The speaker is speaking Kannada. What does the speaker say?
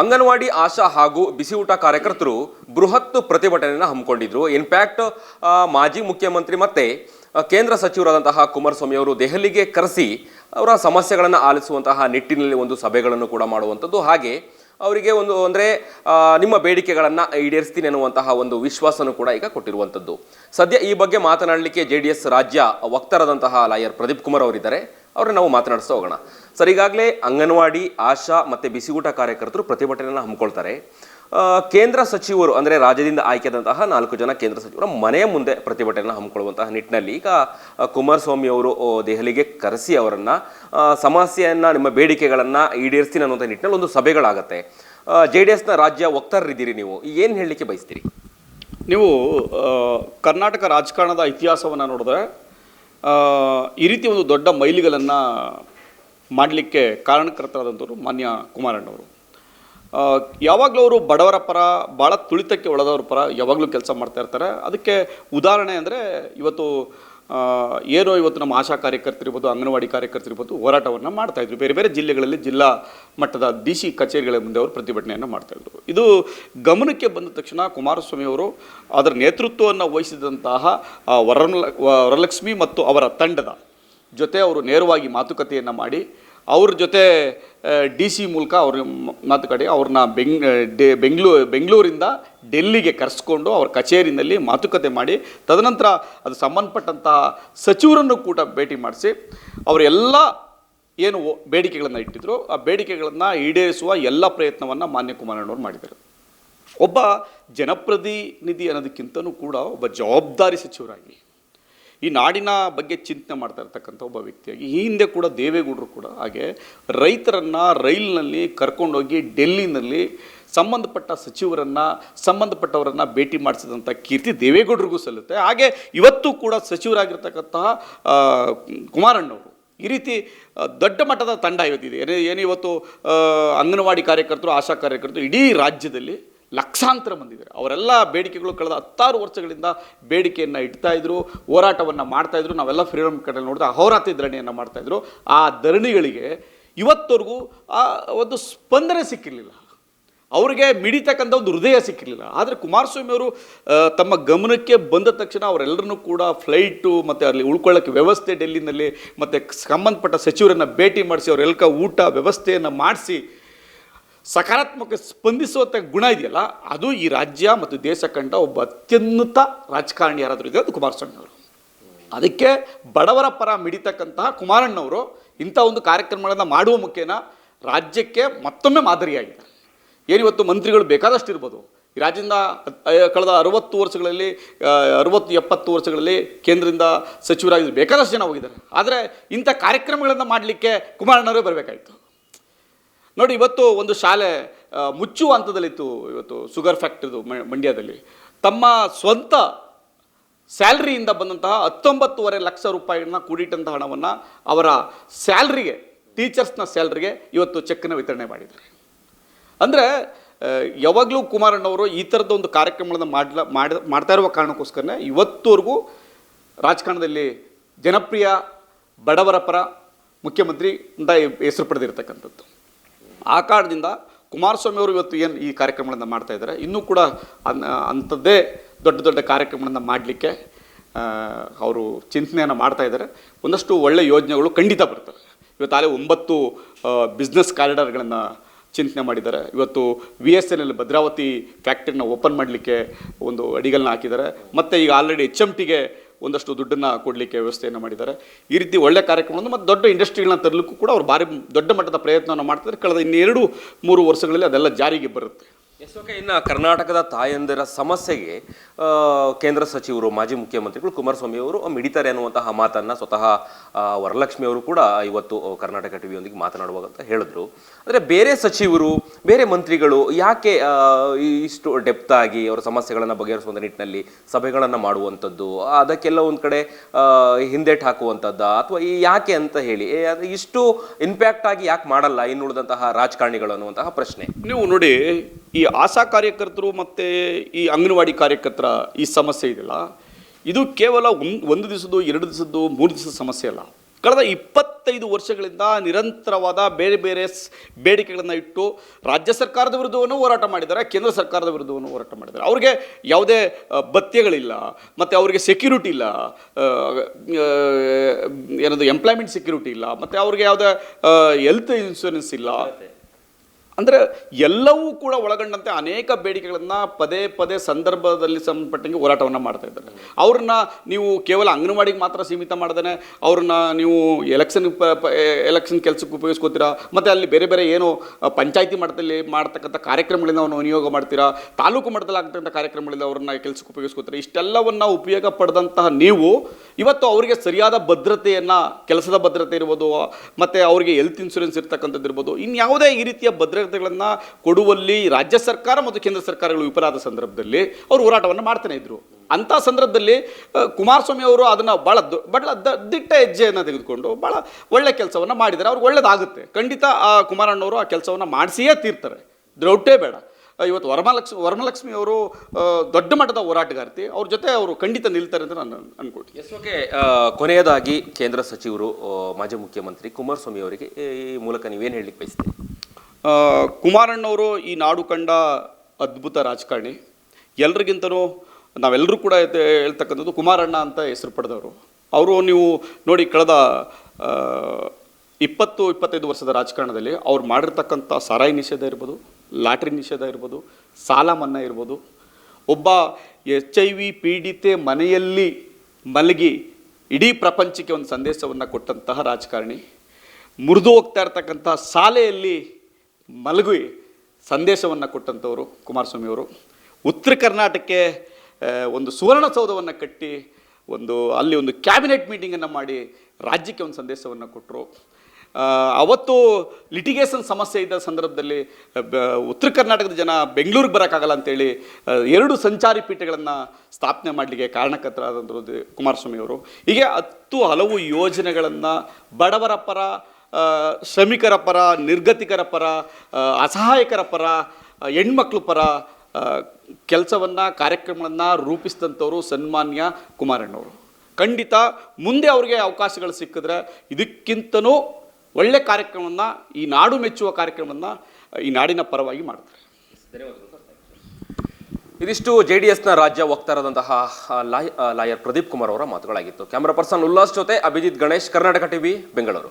ಅಂಗನವಾಡಿ ಆಶಾ ಹಾಗೂ ಬಿಸಿ ಊಟ ಕಾರ್ಯಕರ್ತರು ಬೃಹತ್ ಪ್ರತಿಭಟನೆಯನ್ನು ಹಮ್ಮಿಕೊಂಡಿದ್ರು. ಇನ್ಫ್ಯಾಕ್ಟ್ ಮಾಜಿ ಮುಖ್ಯಮಂತ್ರಿ ಮತ್ತೆ ಕೇಂದ್ರ ಸಚಿವರಾದಂತಹ ಕುಮಾರಸ್ವಾಮಿ ಅವರು ದೆಹಲಿಗೆ ಕರೆಸಿ ಅವರ ಸಮಸ್ಯೆಗಳನ್ನು ಆಲಿಸುವಂತಹ ನಿಟ್ಟಿನಲ್ಲಿ ಒಂದು ಸಭೆಗಳನ್ನು ಕೂಡ ಮಾಡುವಂಥದ್ದು. ಹಾಗೆ ಅವರಿಗೆ ಒಂದು ಅಂದರೆ ನಿಮ್ಮ ಬೇಡಿಕೆಗಳನ್ನು ಈಡೇರಿಸ್ತೀನಿ ಅನ್ನುವಂತಹ ಒಂದು ವಿಶ್ವಾಸನೂ ಕೂಡ ಈಗ ಕೊಟ್ಟಿರುವಂಥದ್ದು. ಸದ್ಯ ಈ ಬಗ್ಗೆ ಮಾತನಾಡಲಿಕ್ಕೆ ಜೆ ರಾಜ್ಯ ವಕ್ತಾರದಂತಹ ಲಾಯರ್ ಪ್ರದೀಪ್ ಕುಮಾರ್ ಅವರಿದ್ದಾರೆ. ಅವ್ರನ್ನ ನಾವು ಮಾತನಾಡಿಸ್ತಾ ಹೋಗೋಣ. ಸರ್, ಈಗಾಗಲೇ ಅಂಗನವಾಡಿ, ಆಶಾ ಮತ್ತು ಬಿಸಿಯೂಟ ಕಾರ್ಯಕರ್ತರು ಪ್ರತಿಭಟನೆಯನ್ನು ಹಮ್ಮಿಕೊಳ್ತಾರೆ. ಕೇಂದ್ರ ಸಚಿವರು ಅಂದರೆ ರಾಜ್ಯದಿಂದ ಆಯ್ಕೆಯಾದಂತಹ ನಾಲ್ಕು ಜನ ಕೇಂದ್ರ ಸಚಿವರ ಮನೆಯ ಮುಂದೆ ಪ್ರತಿಭಟನೆಯನ್ನು ಹಮ್ಮಿಕೊಳ್ಳುವಂತಹ ನಿಟ್ಟಿನಲ್ಲಿ ಈಗ ಕುಮಾರಸ್ವಾಮಿ ಅವರು ದೆಹಲಿಗೆ ಕರೆಸಿ ಅವರನ್ನು ಸಮಸ್ಯೆಯನ್ನು ನಿಮ್ಮ ಬೇಡಿಕೆಗಳನ್ನು ಈಡೇರಿಸ್ತೀನಿ ಅನ್ನುವಂಥ ನಿಟ್ಟಿನಲ್ಲಿ ಒಂದು ಸಭೆಗಳಾಗತ್ತೆ. ಜೆ ಡಿ ಎಸ್ನ ರಾಜ್ಯ ವಕ್ತಾರರಿದ್ದೀರಿ ನೀವು. ಏನು ಹೇಳಲಿಕ್ಕೆ ಬಯಸ್ತೀರಿ? ನೀವು ಕರ್ನಾಟಕ ರಾಜಕಾರಣದ ಇತಿಹಾಸವನ್ನು ನೋಡಿದ್ರೆ ಈ ರೀತಿ ಒಂದು ದೊಡ್ಡ ಮೈಲಿಗಲನ್ನು ಮಾಡಲಿಕ್ಕೆ ಕಾರಣಕರ್ತರಾದಂಥವ್ರು ಮಾನ್ಯ ಕುಮಾರಣ್ಣವರು. ಯಾವಾಗಲೂ ಅವರು ಬಡವರ ಪರ ಭಾಳ ತುಳಿತಕ್ಕೆ ಒಳದವ್ರ ಪರ ಯಾವಾಗಲೂ ಕೆಲಸ ಮಾಡ್ತಾ ಇರ್ತಾರೆ. ಅದಕ್ಕೆ ಉದಾಹರಣೆ ಅಂದರೆ ಇವತ್ತು ಏನೋ ಇವತ್ತು ನಮ್ಮ ಆಶಾ ಕಾರ್ಯಕರ್ತರಿರ್ಬೋದು ಅಂಗನವಾಡಿ ಕಾರ್ಯಕರ್ತರಿರ್ಬೋದು ಹೋರಾಟವನ್ನು ಮಾಡ್ತಾಯಿದ್ರು ಬೇರೆ ಬೇರೆ ಜಿಲ್ಲೆಗಳಲ್ಲಿ ಜಿಲ್ಲಾ ಮಟ್ಟದ ಡಿ ಸಿ ಕಚೇರಿಗಳ ಮುಂದೆ ಅವರು ಪ್ರತಿಭಟನೆಯನ್ನು ಮಾಡ್ತಾಯಿದ್ರು ಇದು ಗಮನಕ್ಕೆ ಬಂದ ತಕ್ಷಣ ಕುಮಾರಸ್ವಾಮಿ ಅವರು ಅದರ ನೇತೃತ್ವವನ್ನು ವಹಿಸಿದಂತಹ ವರಲ ವರಲಕ್ಷ್ಮಿ ಮತ್ತು ಅವರ ತಂಡದ ಜೊತೆ ಅವರು ನೇರವಾಗಿ ಮಾತುಕತೆಯನ್ನು ಮಾಡಿ ಅವ್ರ ಜೊತೆ ಡಿ ಸಿ ಮೂಲಕ ಅವ್ರ ಮಾತುಕತೆ, ಅವ್ರನ್ನ ಬೆಂಗ್ ಡೆ, ಬೆಂಗ್ಳೂ, ಬೆಂಗಳೂರಿಂದ ಡೆಲ್ಲಿಗೆ ಕರೆಸ್ಕೊಂಡು ಅವ್ರ ಕಚೇರಿನಲ್ಲಿ ಮಾತುಕತೆ ಮಾಡಿ, ತದನಂತರ ಅದು ಸಂಬಂಧಪಟ್ಟಂತಹ ಸಚಿವರನ್ನು ಕೂಡ ಭೇಟಿ ಮಾಡಿಸಿ ಅವರೆಲ್ಲ ಏನು ಬೇಡಿಕೆಗಳನ್ನು ಇಟ್ಟಿದ್ರು, ಆ ಬೇಡಿಕೆಗಳನ್ನು ಈಡೇರಿಸುವ ಎಲ್ಲ ಪ್ರಯತ್ನವನ್ನು ಮಾನ್ಯ ಕುಮಾರಣ್ಣವ್ರು ಮಾಡಿದರು ಒಬ್ಬ ಜನಪ್ರತಿನಿಧಿ ಅನ್ನೋದಕ್ಕಿಂತನೂ ಕೂಡ ಒಬ್ಬ ಜವಾಬ್ದಾರಿ ಸಚಿವರಾಗಿ ಈ ನಾಡಿನ ಬಗ್ಗೆ ಚಿಂತನೆ ಮಾಡ್ತಾ ಇರ್ತಕ್ಕಂಥ ಒಬ್ಬ ವ್ಯಕ್ತಿಯಾಗಿ, ಈ ಹಿಂದೆ ಕೂಡ ದೇವೇಗೌಡರು ಕೂಡ ಹಾಗೆ ರೈತರನ್ನು ರೈಲಿನಲ್ಲಿ ಕರ್ಕೊಂಡೋಗಿ ಡೆಲ್ಲಿನಲ್ಲಿ ಸಂಬಂಧಪಟ್ಟ ಸಚಿವರನ್ನು, ಸಂಬಂಧಪಟ್ಟವರನ್ನು ಭೇಟಿ ಮಾಡಿಸಿದಂಥ ಕೀರ್ತಿ ದೇವೇಗೌಡರಿಗೂ ಸಲ್ಲುತ್ತೆ. ಹಾಗೆ ಇವತ್ತು ಕೂಡ ಸಚಿವರಾಗಿರ್ತಕ್ಕಂತಹ ಕುಮಾರಣ್ಣವರು ಈ ರೀತಿ ದೊಡ್ಡ ಮಟ್ಟದ ತಂಡ ಇವತ್ತಿದೆ. ಏನೇ, ಏನು ಇವತ್ತು ಅಂಗನವಾಡಿ ಕಾರ್ಯಕರ್ತರು, ಆಶಾ ಕಾರ್ಯಕರ್ತರು ಇಡೀ ರಾಜ್ಯದಲ್ಲಿ ಲಕ್ಷಾಂತರ ಬಂದಿದ್ದಾರೆ ಅವರೆಲ್ಲ ಬೇಡಿಕೆಗಳು ಕಳೆದ ಹತ್ತಾರು ವರ್ಷಗಳಿಂದ ಬೇಡಿಕೆಯನ್ನು ಇಡ್ತಾ ಇದ್ರು, ಹೋರಾಟವನ್ನು ಮಾಡ್ತಾ ಇದ್ರು, ನಾವೆಲ್ಲ ಫ್ರೀಡಮ್ ಕಡೆ ನೋಡಿದ್ರೆ ಅಹೋರಾತ್ರಿ ಧರಣಿಯನ್ನು ಮಾಡ್ತಾ ಇದ್ರು. ಆ ಧರಣಿಗಳಿಗೆ ಇವತ್ತವರೆಗೂ, ಆ, ಒಂದು ಸ್ಪಂದನೆ ಸಿಕ್ಕಿರಲಿಲ್ಲ. ಅವರಿಗೆ ಮಿಡಿತಕ್ಕಂಥ ಒಂದು ಹೃದಯ ಸಿಕ್ಕಿರಲಿಲ್ಲ. ಆದರೆ ಕುಮಾರಸ್ವಾಮಿ ಅವರು ತಮ್ಮ ಗಮನಕ್ಕೆ ಬಂದ ತಕ್ಷಣ ಅವರೆಲ್ಲರನ್ನೂ ಕೂಡ ಫ್ಲೈಟು ಮತ್ತು ಅಲ್ಲಿ ಉಳ್ಕೊಳ್ಳೋಕ್ಕೆ ವ್ಯವಸ್ಥೆ ಡೆಲ್ಲಿನಲ್ಲಿ ಮತ್ತು ಸಂಬಂಧಪಟ್ಟ ಸಚಿವರನ್ನು ಭೇಟಿ ಮಾಡಿಸಿ ಅವರೆಲ್ಲ ಊಟ ವ್ಯವಸ್ಥೆಯನ್ನು ಮಾಡಿಸಿ ಸಕಾರಾತ್ಮಕ ಸ್ಪಂದಿಸುವಂಥ ಗುಣ ಇದೆಯಲ್ಲ, ಅದು ಈ ರಾಜ್ಯ ಮತ್ತು ದೇಶ ಕಂಡ ಒಬ್ಬ ಅತ್ಯುನ್ನತ ರಾಜಕಾರಣಿ ಯಾರಾದರೂ ಇದೆ ಅದು ಕುಮಾರಸ್ವಾಮಿ ಅವರು ಅದಕ್ಕೆ ಬಡವರ ಪರ ಮಿಡಿತಕ್ಕಂತಹ ಕುಮಾರಣ್ಣವರು ಇಂಥ ಒಂದು ಕಾರ್ಯಕ್ರಮಗಳನ್ನು ಮಾಡುವ ಮುಖೇನ ರಾಜ್ಯಕ್ಕೆ ಮತ್ತೊಮ್ಮೆ ಮಾದರಿಯಾಗಿದೆ ಏನಿವತ್ತು ಮಂತ್ರಿಗಳು ಬೇಕಾದಷ್ಟು ಇರ್ಬೋದು. ಈ ರಾಜ್ಯದಿಂದ ಕಳೆದ ಅರುವತ್ತು ವರ್ಷಗಳಲ್ಲಿ ಅರುವತ್ತು ಅರವತ್ತು ಎಪ್ಪತ್ತು ವರ್ಷಗಳಲ್ಲಿ ಕೇಂದ್ರದಿಂದ ಸಚಿವರಾಗಿ ಬೇಕಾದಷ್ಟು ಜನ ಹೋಗಿದ್ದಾರೆ. ಆದರೆ ಇಂಥ ಕಾರ್ಯಕ್ರಮಗಳನ್ನು ಮಾಡಲಿಕ್ಕೆ ಕುಮಾರಣ್ಣವರೇ ಬರಬೇಕಾಯಿತು. ನೋಡಿ, ಇವತ್ತು ಒಂದು ಶಾಲೆ ಮುಚ್ಚುವ ಹಂತದಲ್ಲಿತ್ತು ಇವತ್ತು ಶುಗರ್ ಫ್ಯಾಕ್ಟ್ರಿದು ಮಂಡ್ಯದಲ್ಲಿ. ತಮ್ಮ ಸ್ವಂತ ಸ್ಯಾಲ್ರಿಯಿಂದ ಬಂದಂತಹ ಹತ್ತೊಂಬತ್ತುವರೆ ಲಕ್ಷ ರೂಪಾಯಿಗಳನ್ನ ಕೂಡಿಟ್ಟಂತಹ ಹಣವನ್ನು ಅವರ ಸ್ಯಾಲ್ರಿಗೆ, ಟೀಚರ್ಸ್ನ ಸ್ಯಾಲ್ರಿಗೆ ಇವತ್ತು ಚೆಕ್ಕನ್ನು ವಿತರಣೆ ಮಾಡಿದ್ದಾರೆ ಅಂದರೆ ಯಾವಾಗಲೂ ಕುಮಾರಣ್ಣವರು ಈ ಥರದ ಒಂದು ಕಾರ್ಯಕ್ರಮಗಳನ್ನು ಮಾಡ್ಲ, ಮಾಡ, ಮಾಡ್ತಾ ಇರುವ ಕಾರಣಕ್ಕೋಸ್ಕರನೇ ಇವತ್ತುವರೆಗೂ ರಾಜಕಾರಣದಲ್ಲಿ ಜನಪ್ರಿಯ ಬಡವರ ಪರ ಮುಖ್ಯಮಂತ್ರಿ ಅಂತ ಹೆಸರು ಪಡೆದಿರ್ತಕ್ಕಂಥದ್ದು. ಆ ಕಾರಣದಿಂದ ಕುಮಾರಸ್ವಾಮಿ ಅವರು ಇವತ್ತು ಏನು ಈ ಕಾರ್ಯಕ್ರಮಗಳನ್ನು ಮಾಡ್ತಾ ಇದ್ದಾರೆ, ಇನ್ನೂ ಕೂಡ ಅನ್, ಅಂಥದ್ದೇ ದೊಡ್ಡ ದೊಡ್ಡ ಕಾರ್ಯಕ್ರಮಗಳನ್ನು ಮಾಡಲಿಕ್ಕೆ ಅವರು ಚಿಂತನೆಯನ್ನು ಮಾಡ್ತಾ ಇದ್ದಾರೆ. ಒಂದಷ್ಟು ಒಳ್ಳೆಯ ಯೋಜನೆಗಳು ಖಂಡಿತ ಬರ್ತವೆ. ಇವತ್ತು ಆಗಲೇ ಒಂಬತ್ತು ಬಿಸ್ನೆಸ್ ಕಾರಿಡಾರ್ಗಳನ್ನು ಚಿಂತನೆ ಮಾಡಿದ್ದಾರೆ. ಇವತ್ತು V S N L Bhadravati ಫ್ಯಾಕ್ಟ್ರಿನ open ಮಾಡಲಿಕ್ಕೆ ಒಂದು ಅಡಿಗಳನ್ನ ಹಾಕಿದ್ದಾರೆ. ಮತ್ತು ಈಗ ಆಲ್ರೆಡಿ ಎಚ್ ಎಂ ಟಿಗೆ ಒಂದಷ್ಟು ದುಡ್ಡನ್ನು ಕೊಡಲಿಕ್ಕೆ ವ್ಯವಸ್ಥೆಯನ್ನು ಮಾಡಿದ್ದಾರೆ. ಈ ರೀತಿ ಒಳ್ಳೆ ಕಾರ್ಯಕ್ರಮವನ್ನು ಮತ್ತು ದೊಡ್ಡ ಇಂಡಸ್ಟ್ರಿಗಳನ್ನ ತರಲಿಕ್ಕೂ ಕೂಡ ಅವರು ಭಾರಿ ದೊಡ್ಡ ಮಟ್ಟದ ಪ್ರಯತ್ನವನ್ನು ಮಾಡ್ತಾರೆ ಕಳೆದ ಇನ್ನೆರಡು, ಮೂರು ವರ್ಷಗಳಲ್ಲಿ ಅದೆಲ್ಲ ಜಾರಿಗೆ ಬರುತ್ತೆ. ಎಸ್ ಇನ್ನು ಕರ್ನಾಟಕದ ತಾಯಂದಿರ ಸಮಸ್ಯೆಗೆ ಕೇಂದ್ರ ಸಚಿವರು, ಮಾಜಿ ಮುಖ್ಯಮಂತ್ರಿಗಳು ಕುಮಾರಸ್ವಾಮಿ ಅವರು ಮಿಡಿತಾರೆ ಅನ್ನುವಂತಹ ಮಾತನ್ನು ಸ್ವತಃ ವರಲಕ್ಷ್ಮಿ ಅವರು ಕೂಡ ಇವತ್ತು ಕರ್ನಾಟಕ ಟಿವಿಯೊಂದಿಗೆ ಮಾತನಾಡುವಾಗ ಅಂತ ಹೇಳಿದ್ರು. ಅಂದರೆ ಬೇರೆ ಸಚಿವರು, ಬೇರೆ ಮಂತ್ರಿಗಳು ಯಾಕೆ ಇಷ್ಟು ಡೆಪ್ತ್ ಆಗಿ ಅವರ ಸಮಸ್ಯೆಗಳನ್ನು ಬಗೆಹರಿಸುವಂಥ ನಿಟ್ಟಿನಲ್ಲಿ ಸಭೆಗಳನ್ನು ಮಾಡುವಂಥದ್ದು, ಅದಕ್ಕೆಲ್ಲ ಒಂದು ಕಡೆ ಹಿಂದೇಟ್ ಹಾಕುವಂಥದ್ದ ಅಥವಾ ಈ ಯಾಕೆ ಅಂತ ಹೇಳಿ ಇಷ್ಟು ಇಂಪ್ಯಾಕ್ಟ್ ಆಗಿ ಯಾಕೆ ಮಾಡಲ್ಲ ಇನ್ನುಳಿದಂತಹ ರಾಜಕಾರಣಿಗಳು ಅನ್ನುವಂತಹ ಪ್ರಶ್ನೆ. ನೀವು ನೋಡಿ ಈ ಆಶಾ ಕಾರ್ಯಕರ್ತರು ಮತ್ತು ಈ ಅಂಗನವಾಡಿ ಕಾರ್ಯಕರ್ತರ ಈ ಸಮಸ್ಯೆ ಇದೆಯಲ್ಲ? ಇದು ಕೇವಲ ಒಂದು ದಿವಸದ್ದು, ಎರಡು ದಿವಸದ್ದು, ಮೂರು ದಿವಸದ ಸಮಸ್ಯೆ ಅಲ್ಲ. ಕಳೆದ ಇಪ್ಪತ್ತೈದು ವರ್ಷಗಳಿಂದ ನಿರಂತರವಾದ ಬೇರೆ ಬೇರೆ ಬೇಡಿಕೆಗಳನ್ನು ಇಟ್ಟು ರಾಜ್ಯ ಸರ್ಕಾರದ ವಿರುದ್ಧವನ್ನು ಹೋರಾಟ ಮಾಡಿದ್ದಾರೆ, ಕೇಂದ್ರ ಸರ್ಕಾರದ ವಿರುದ್ಧವನ್ನು ಹೋರಾಟ ಮಾಡಿದ್ದಾರೆ. ಅವ್ರಿಗೆ ಯಾವುದೇ ಭತ್ಯಗಳಿಲ್ಲ ಮತ್ತು ಅವರಿಗೆ ಸೆಕ್ಯೂರಿಟಿ ಇಲ್ಲ ಏನದು ಎಂಪ್ಲಾಯ್ಮೆಂಟ್ ಸೆಕ್ಯೂರಿಟಿ ಇಲ್ಲ, ಮತ್ತು ಅವ್ರಿಗೆ ಯಾವುದೇ ಹೆಲ್ತ್ ಇನ್ಶೂರೆನ್ಸ್ ಇಲ್ಲ. ಅಂದರೆ ಎಲ್ಲವೂ ಕೂಡ ಒಳಗೊಂಡಂತೆ ಅನೇಕ ಬೇಡಿಕೆಗಳನ್ನು ಪದೇ ಪದೇ ಸಂದರ್ಭದಲ್ಲಿ ಸಂಬಂಧಪಟ್ಟಂಗೆ ಹೋರಾಟವನ್ನು ಮಾಡ್ತಾ ಇದ್ದಾರೆ. ಅವ್ರನ್ನ ನೀವು ಕೇವಲ ಅಂಗನವಾಡಿಗೆ ಮಾತ್ರ ಸೀಮಿತ ಮಾಡ್ದೇ ಅವ್ರನ್ನ ನೀವು ಎಲೆಕ್ಷನ್ ಎಲೆಕ್ಷನ್ ಕೆಲಸಕ್ಕೆ ಉಪಯೋಗಿಸ್ಕೋತೀರಾ, ಮತ್ತು ಅಲ್ಲಿ ಬೇರೆ ಬೇರೆ ಏನು ಪಂಚಾಯಿತಿ ಮಟ್ಟದಲ್ಲಿ ಮಾಡ್ತಕ್ಕಂಥ ಕಾರ್ಯಕ್ರಮಗಳಿಂದ ಅವನು ವಿನಿಯೋಗ ಮಾಡ್ತೀರಾ, ತಾಲೂಕು ಮಟ್ಟದಲ್ಲಿ ಆಗ್ತಕ್ಕಂಥ ಕಾರ್ಯಕ್ರಮಗಳಿಂದ ಅವ್ರನ್ನ ಕೆಲಸಕ್ಕೆ ಉಪಯೋಗಿಸ್ಕೋತೀರಾ, ಇಷ್ಟೆಲ್ಲವನ್ನು ಉಪಯೋಗ ಪಡೆದಂತಹ ನೀವು, ಇವತ್ತು ಅವರಿಗೆ ಸರಿಯಾದ ಭದ್ರತೆಯನ್ನು, ಕೆಲಸದ ಭದ್ರತೆ ಇರ್ಬೋದು ಮತ್ತು ಅವರಿಗೆ ಹೆಲ್ತ್ ಇನ್ಶೂರೆನ್ಸ್ ಇರ್ತಕ್ಕಂಥದ್ದು ಇರ್ಬೋದು, ಇನ್ಯಾವುದೇ ಈ ರೀತಿಯ ಭದ್ರತೆಗಳನ್ನು ಕೊಡುವಲ್ಲಿ ರಾಜ್ಯ ಸರ್ಕಾರ ಮತ್ತು ಕೇಂದ್ರ ಸರ್ಕಾರಗಳು ವಿಫಲಾದ ಸಂದರ್ಭದಲ್ಲಿ ಅವರು ಹೋರಾಟವನ್ನು ಮಾಡ್ತಾನೆ ಇದ್ರು. ಅಂಥ ಸಂದರ್ಭದಲ್ಲಿ ಕುಮಾರಸ್ವಾಮಿ ಅವರು ಅದನ್ನು ಭಾಳ ದ- ದಿಟ್ಟ ಹೆಜ್ಜೆಯನ್ನು ತೆಗೆದುಕೊಂಡು ಭಾಳ ಒಳ್ಳೆ ಕೆಲಸವನ್ನು ಮಾಡಿದ್ದಾರೆ ಅವ್ರಿಗೆ ಒಳ್ಳೇದಾಗುತ್ತೆ. ಖಂಡಿತ ಆ ಕುಮಾರಣ್ಣವರು ಆ ಕೆಲಸವನ್ನು ಮಾಡಿಸಿಯೇ ತೀರ್ತಾರೆ. ದ್ರೌಟೇ ಬೇಡ. ಇವತ್ತು ವರಮಲಕ್ಷ್ಮಿ ವರಮಲಕ್ಷ್ಮಿ ಅವರು ದೊಡ್ಡ ಮಟ್ಟದ ಹೋರಾಟಗಾರ್ತಿ. ಅವ್ರ ಜೊತೆ ಅವರು ಖಂಡಿತ ನಿಲ್ತಾರೆ ಅಂತ ನಾನು ಅನ್ಕೊಳ್ತೀನಿ. ಎಸ್ ಓಕೆ ಕೊನೆಯದಾಗಿ ಕೇಂದ್ರ ಸಚಿವರು ಮಾಜಿ ಮುಖ್ಯಮಂತ್ರಿ ಕುಮಾರಸ್ವಾಮಿ ಅವರಿಗೆ ಈ ಮೂಲಕ ನೀವೇನು ಹೇಳಲಿಕ್ಕೆ ಬಯಸ್ತೀರಿ? ಕುಮಾರಣ್ಣವರು ಈ ನಾಡು ಕಂಡ ಅದ್ಭುತ ರಾಜಕಾರಣಿ. ಎಲ್ರಿಗಿಂತನೂ ನಾವೆಲ್ಲರೂ ಕೂಡ ಹೇಳ್ತಕ್ಕಂಥದ್ದು ಕುಮಾರಣ್ಣ ಅಂತ ಹೆಸರು ಪಡೆದವರು. ಅವರು ನೀವು ನೋಡಿ ಕಳೆದ ಇಪ್ಪತ್ತು, ಇಪ್ಪತ್ತೈದು ವರ್ಷದ ರಾಜಕಾರಣದಲ್ಲಿ ಅವ್ರು ಮಾಡಿರ್ತಕ್ಕಂಥ ಸಾರಾಯಿ ನಿಷೇಧ ಇರ್ಬೋದು, ಲಾಟ್ರಿ ನಿಷೇಧ ಇರ್ಬೋದು, ಸಾಲ ಮನ್ನಾ ಇರ್ಬೋದು, ಒಬ್ಬ ಎಚ್ ಐ ವಿ ಪೀಡಿತೆ ಮನೆಯಲ್ಲಿ ಮಲಗಿ ಇಡೀ ಪ್ರಪಂಚಕ್ಕೆ ಒಂದು ಸಂದೇಶವನ್ನು ಕೊಟ್ಟಂತಹ ರಾಜಕಾರಣಿ, ಮುರಿದು ಹೋಗ್ತಾ ಇರ್ತಕ್ಕಂಥ ಶಾಲೆಯಲ್ಲಿ ಮಲಗಿ ಸಂದೇಶವನ್ನು ಕೊಟ್ಟಂಥವರು ಕುಮಾರಸ್ವಾಮಿಯವರು. ಉತ್ತರ ಕರ್ನಾಟಕಕ್ಕೆ ಒಂದು ಸುವರ್ಣಸೌಧವನ್ನು ಕಟ್ಟಿ, ಒಂದು, ಅಲ್ಲಿ ಒಂದು ಕ್ಯಾಬಿನೆಟ್ ಮೀಟಿಂಗನ್ನು ಮಾಡಿ ರಾಜ್ಯಕ್ಕೆ ಒಂದು ಸಂದೇಶವನ್ನು ಕೊಟ್ಟರು ಅವತ್ತು ಲಿಟಿಗೇಷನ್ ಸಮಸ್ಯೆ ಇದ್ದ ಸಂದರ್ಭದಲ್ಲಿ ಉತ್ತರ ಕರ್ನಾಟಕದ ಜನ ಬೆಂಗಳೂರಿಗೆ ಬರೋಕ್ಕಾಗಲ್ಲ ಅಂತೇಳಿ ಎರಡು ಸಂಚಾರಿ ಪೀಠಗಳನ್ನು ಸ್ಥಾಪನೆ ಮಾಡಲಿಕ್ಕೆ ಕಾರಣಕರ್ತರಾದಂಥದ್ದು ಕುಮಾರಸ್ವಾಮಿಯವರು. ಹೀಗೆ ಹತ್ತು ಹಲವು ಯೋಜನೆಗಳನ್ನು ಬಡವರ ಪರ ಶ್ರಮಿಕರ ಪರ, ನಿರ್ಗತಿಕರ ಪರ ಅಸಹಾಯಕರ ಪರ ಹೆಣ್ಮಕ್ಳ ಪರ ಕೆಲಸವನ್ನು ಕಾರ್ಯಕ್ರಮಗಳನ್ನು ರೂಪಿಸಿದಂಥವರು ಸನ್ಮಾನ್ಯ ಕುಮಾರಣ್ಣವರು. ಖಂಡಿತ ಮುಂದೆ ಅವ್ರಿಗೆ ಅವಕಾಶಗಳು ಸಿಕ್ಕಿದ್ರೆ ಇದಕ್ಕಿಂತನೂ ಒಳ್ಳೆ ಕಾರ್ಯಕ್ರಮವನ್ನು, ಈ ನಾಡು ಮೆಚ್ಚುವ ಕಾರ್ಯಕ್ರಮವನ್ನು, ಈ ನಾಡಿನ ಪರವಾಗಿ ಮಾಡ್ತಾರೆ. ಇದಿಷ್ಟು ಜೆ ಡಿ ಎಸ್ನ ರಾಜ್ಯ ವಕ್ತಾರದಂತಹ ಲಾಯ್ ಲಾಯರ್ ಪ್ರದೀಪ್ ಕುಮಾರ್ ಅವರ ಮಾತುಗಳಾಗಿತ್ತು. ಕ್ಯಾಮರಾ ಪರ್ಸನ್ ಉಲ್ಲಾಸ್ ಜೊತೆ ಅಭಿಜಿತ್ ಗಣೇಶ್, ಕರ್ನಾಟಕ ಟಿವಿ, ಬೆಂಗಳೂರು.